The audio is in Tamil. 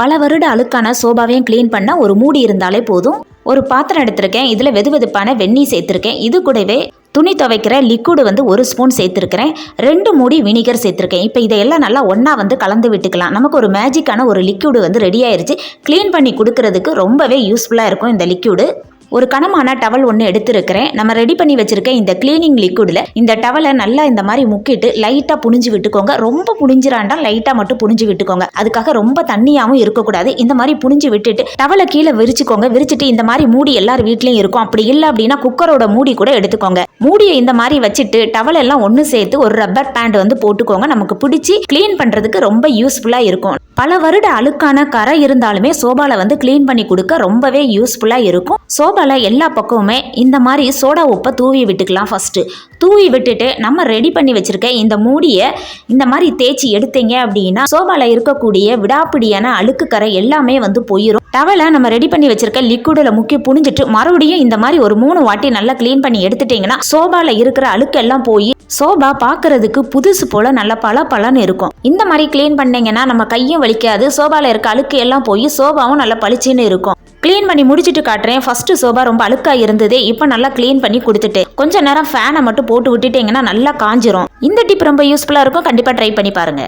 பல வருட அழுக்கான சோபாவையும் க்ளீன் பண்ண ஒரு மூடி இருந்தாலே போதும். ஒரு பாத்திரம் எடுத்திருக்கேன் இதில் வெது வெதுப்பான வெந்நீர் சேர்த்துருக்கேன். இது கூடவே துணி துவைக்கிற லிக்விடு வந்து ஒரு ஸ்பூன் சேர்த்துருக்கிறேன். ரெண்டு மூடி வினிகர் சேர்த்துருக்கேன். இப்போ இதையெல்லாம் நல்லா ஒன்றா வந்து கலந்து விட்டுக்கலாம். நமக்கு ஒரு மேஜிக்கான ஒரு லிக்யூடு வந்து ரெடி ஆயிடுச்சு க்ளீன் பண்ணி கொடுக்கறதுக்கு ரொம்பவே யூஸ்ஃபுல்லாக இருக்கும் இந்த லிக்யூடு ஒரு கனமான டவல் ஒன்று எடுத்திருக்கிறேன். நம்ம ரெடி பண்ணி வச்சிருக்க இந்த க்ளீனிங் லிக்விடில் இந்த டவலை நல்லா இந்த மாதிரி முக்கிட்டு லைட்டாக புனிஞ்சு விட்டுக்கோங்க. ரொம்ப புனிஞ்சிராண்டா லைட்டாக மட்டும் புழிஞ்சு விட்டுக்கோங்க. அதுக்காக ரொம்ப தண்ணியாகவும் இருக்கக்கூடாது. இந்த மாதிரி புனிஞ்சு விட்டுட்டு டவலை கீழே விரிச்சுக்கோங்க. விரிச்சிட்டு இந்த மாதிரி மூடி எல்லார் வீட்லேயும் இருக்கும். அப்படி இல்லை அப்படின்னா குக்கரோட மூடி கூட எடுத்துக்கோங்க. மூடியை இந்த மாதிரி வச்சுட்டு டவல் எல்லாம் ஒன்று சேர்த்து ஒரு ரப்பர் பேண்ட் வந்து போட்டுக்கோங்க. நமக்கு பிடிச்சி க்ளீன் பண்ணுறதுக்கு ரொம்ப யூஸ்ஃபுல்லாக இருக்கும். பல வருட அழுக்கான கரை இருந்தாலுமே சோபால வந்து க்ளீன் பண்ணி கொடுக்க ரொம்பவே யூஸ்ஃபுல்லாக இருக்கும். சோபால எல்லா பக்கமுமே இந்த மாதிரி சோடா உப்பை தூவி விட்டுக்கலாம் ஃபர்ஸ்ட் தூவி விட்டுட்டு நம்ம ரெடி பண்ணி வச்சிருக்க இந்த மூடியை இந்த மாதிரி தேய்ச்சி எடுத்தீங்க அப்படின்னா சோபால இருக்கக்கூடிய விடாப்பிடியான அழுக்கு கரை எல்லாமே வந்து போயிடும் டவலை நம்ம ரெடி பண்ணி வச்சிருக்க லிக்விடில் முக்கி புனிஞ்சிட்டு மறுபடியும் இந்த மாதிரி ஒரு மூணு வாட்டி நல்லா க்ளீன் பண்ணி எடுத்துட்டீங்கன்னா சோபால இருக்கிற அழுக்கு எல்லாம் போய் சோபா பார்க்கறதுக்கு புதுசு போல நல்ல பல பலன்னு இருக்கும். இந்த மாதிரி க்ளீன் பண்ணீங்கன்னா நம்ம கையும் வலிக்காது. சோபால இருக்க அழுக்கு எல்லாம் போய் சோபாவும் நல்லா பளிச்சுன்னு இருக்கும். க்ளீன் பண்ணி முடிச்சிட்டு காட்டுறேன். ஃபர்ஸ்ட் சோபா ரொம்ப அழுக்கா இருந்தது இப்போ நல்லா க்ளீன் பண்ணி கொடுத்துட்டு. கொஞ்ச நேரம் ஃபேனை மட்டும் போட்டு விட்டுட்டீங்கன்னா நல்லா காஞ்சிரும். இந்த டிப் ரொம்ப யூஸ்ஃபுல்லாக இருக்கும். கண்டிப்பாக ட்ரை பண்ணி பாருங்க.